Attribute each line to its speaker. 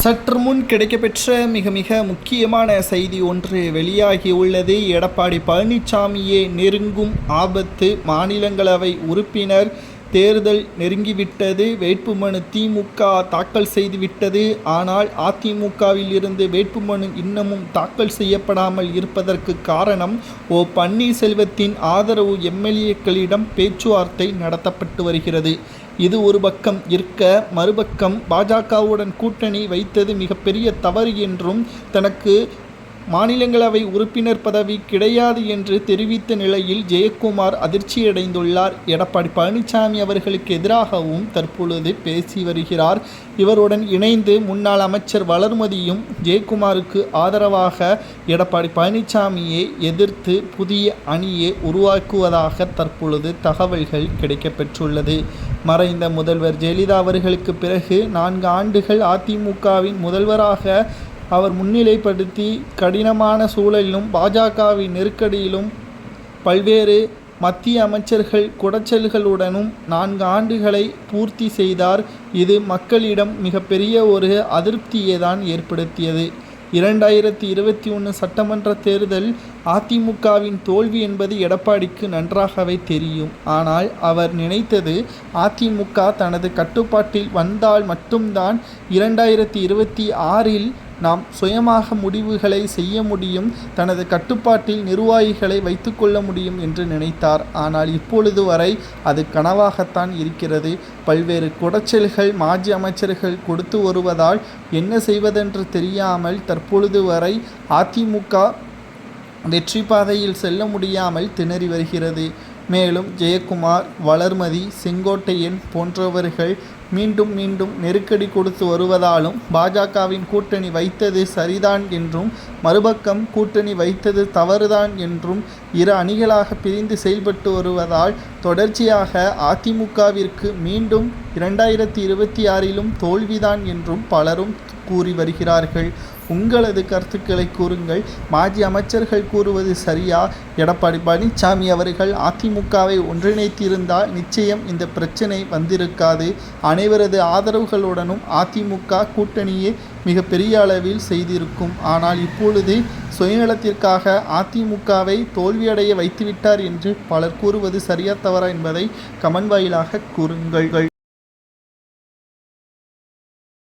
Speaker 1: சற்று முன் கிடைக்கப்பெற்ற மிக மிக முக்கியமான செய்தி ஒன்று வெளியாகியுள்ளது எடப்பாடி பழனிசாமியே நெருங்கும் ஆபத்து மாநிலங்களவை உறுப்பினர் தேர்தல் நெருங்கிவிட்டது. வேட்புமனு திமுக தாக்கல் செய்துவிட்டது. ஆனால் அதிமுகவில் இருந்து வேட்புமனு இன்னமும் தாக்கல் செய்யப்படாமல் இருப்பதற்கு காரணம் ஓ பன்னீர்செல்வத்தின் ஆதரவு எம்எல்ஏக்களிடம் பேச்சுவார்த்தை நடத்தப்பட்டு வருகிறது. இது ஒரு பக்கம் இருக்க மறுபக்கம் பாஜகவுடன் கூட்டணி வைத்தது மிகப்பெரிய தவறு என்றும் தனக்கு மாநிலங்களவை உறுப்பினர் பதவி கிடையாது என்று தெரிவித்த நிலையில் ஜெயக்குமார் அதிர்ச்சியடைந்துள்ளார். எடப்பாடி பழனிசாமி அவர்களுக்கு எதிராகவும் தற்பொழுது பேசி வருகிறார். இவருடன் இணைந்து முன்னாள் அமைச்சர் வளர்மதியும் ஜெயக்குமாருக்கு ஆதரவாக எடப்பாடி பழனிசாமியை எதிர்த்து புதிய அணியை உருவாக்குவதாக தற்பொழுது தகவல்கள் கிடைக்கப்பெற்றுள்ளது. மறைந்த முதல்வர் ஜெயலலிதா அவர்களுக்கு பிறகு நான்கு ஆண்டுகள் அதிமுகவின் முதல்வராக அவர் முன்னிலைப்படுத்தி கடினமான சூழலிலும் பாஜகவின் நெருக்கடியிலும் பல்வேறு மத்திய அமைச்சர்கள் குடைச்சல்களுடனும் நான்கு ஆண்டுகளை பூர்த்தி செய்தார். இது மக்களிடம் மிகப்பெரிய ஒரு அதிருப்தியை தான் ஏற்படுத்தியது. இரண்டாயிரத்தி இருபத்தி ஒன்று சட்டமன்ற தேர்தல் அதிமுகவின் தோல்வி என்பது எடப்பாடிக்கு நன்றாகவே தெரியும். ஆனால் அவர் நினைத்தது அதிமுக தனது கட்டுப்பாட்டில் வந்தால் மட்டும்தான் இரண்டாயிரத்தி இருபத்தி ஆறில் நாம் சுயமாக முடிவுகளை செய்ய முடியும் தனது கட்டுப்பாட்டில் நிர்வாகிகளை வைத்துக்கொள்ள முடியும் என்று நினைத்தார். ஆனால் இப்பொழுது வரை அது கனவாகத்தான் இருக்கிறது. பல்வேறு குடைச்சல்கள் மாஜி அமைச்சர்கள் கொடுத்து வருவதால் என்ன செய்வதென்று தெரியாமல் தற்பொழுது வரை அதிமுக வெற்றி பாதையில் செல்ல முடியாமல் திணறி வருகிறது. மேலும் ஜெயக்குமார் வளர்மதி செங்கோட்டையன் போன்றவர்கள் மீண்டும் மீண்டும் நெருக்கடி கொடுத்து வருவதாலும் பாஜகவின் கூட்டணி வைத்தது சரிதான் என்றும் மறுபக்கம் கூட்டணி வைத்தது தவறுதான் என்றும் இரு அணிகளாக பிரிந்து செயல்பட்டு வருவதால் தொடர்ச்சியாக அதிமுகவிற்கு மீண்டும் இரண்டாயிரத்தி இருபத்தி ஆறிலும் தோல்விதான் என்றும் பலரும் கூறி வருகிறார்கள். உங்களது கருத்துக்களை கூறுங்கள். மாஜி அமைச்சர்கள் கூறுவது சரியா? எடப்பாடி பழனிசாமி அவர்கள் அதிமுகவை ஒன்றிணைத்திருந்தால் நிச்சயம் இந்த பிரச்சனை வந்திருக்காது. அனைவரது ஆதரவுகளுடனும் அதிமுக கூட்டணியே மிக பெரிய அளவில் செய்திருக்கும். ஆனால் இப்பொழுது சுயநலத்திற்காக அதிமுகவை தோல்வியடைய வைத்துவிட்டார் என்று பலர் கூறுவது சரியா தவறா என்பதை கமன் வாயிலாக கூறுங்கள்.